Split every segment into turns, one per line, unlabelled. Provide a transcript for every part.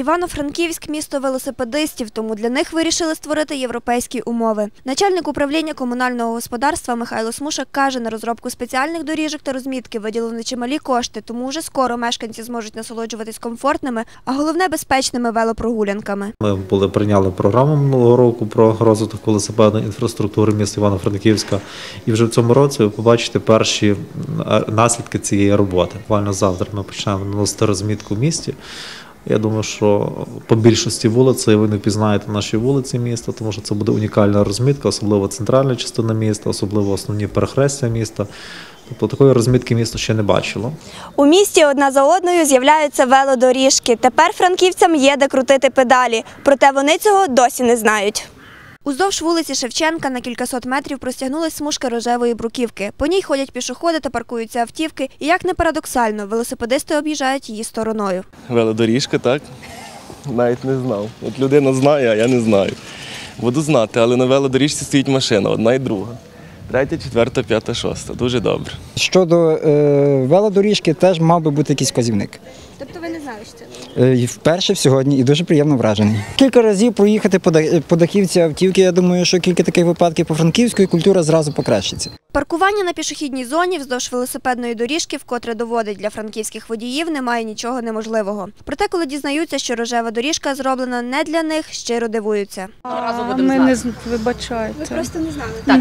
Івано-Франківськ місто велосипедистів, тому для них вирішили створити європейські умови. Начальник управління комунального господарства Михайло Смушак каже, на розробку спеціальних доріжок та розмітки виділено чималі кошти, тому вже скоро мешканці зможуть насолоджуватись комфортними, а головне безпечними велопрогулянками.
Ми були прийняли програму минулого року про розвиток велосипедної інфраструктури міста Івано-Франківська. І вже в цьому році ви побачите перші наслідки цієї роботи. Буквально завтра ми почнемо наносити розмітку в місті. Я думаю, що по більшості вулиць ви не впізнаєте наші вулиці міста, тому що це буде унікальна розмітка, особливо центральна частина міста, особливо основні перехрестя міста. Тобто такої розмітки місто ще не бачило.
У місті одна за одною з'являються велодоріжки. Тепер франківцям є де крутити педалі, проте вони цього досі не знають. Уздовж вулиці Шевченка на кількасот метрів простягнулась смужка рожевої бруківки. По ній ходять пішоходи та паркуються автівки. І як не парадоксально, велосипедисти об'їжджають її стороною.
Велодоріжка, так? Навіть не знав. От людина знає, а я не знаю. Буду знати, але на велодоріжці стоїть машина, одна і друга. Третя, четверта, п'ята, шоста. Дуже добре.
Щодо е, велодоріжки, теж мав би бути якийсь вказівник.
Тобто ви не знаєте, що це?
Е, вперше сьогодні і дуже приємно вражений. Кілька разів проїхати по, Да- по дахівці автівки. Я думаю, що кілька таких випадків по франківську і культура зразу покращиться.
Паркування на пішохідній зоні вздовж велосипедної доріжки, вкотре доводить для франківських водіїв, немає нічого неможливого. Проте, коли дізнаються, що рожева доріжка зроблена не для них, щиро дивуються.
А ми не з- вибачайте.
не знали.
Так.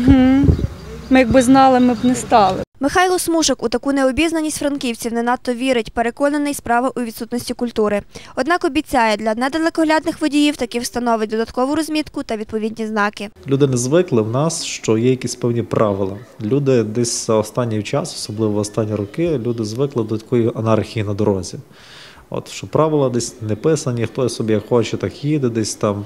Ми якби знали, ми б не стали.
Михайло Смушик у таку необізнаність франківців не надто вірить, переконаний справа у відсутності культури. Однак обіцяє, для недалекоглядних водіїв таки встановить додаткову розмітку та відповідні знаки.
Люди не звикли в нас, що є якісь певні правила. Люди десь за останній час, особливо останні роки, люди звикли до такої анархії на дорозі. От що правила десь не писані, хто собі хоче, так їде, десь там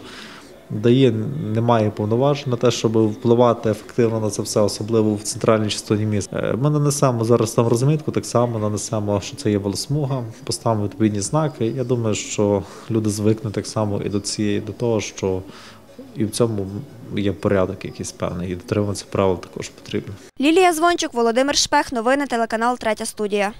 дає, немає повноважень на те, щоб впливати ефективно на це все, особливо в центральній частині міста. Е, Ми нанесемо зараз там розмітку, так само нанесемо, що це є велосмуга, поставимо відповідні знаки. Я думаю, що люди звикнуть так само і до цієї, до того, що і в цьому є порядок якийсь певний, і дотримуватися правил також потрібно.
Лілія Звончук, Володимир Шпех, новини телеканал Третя студія.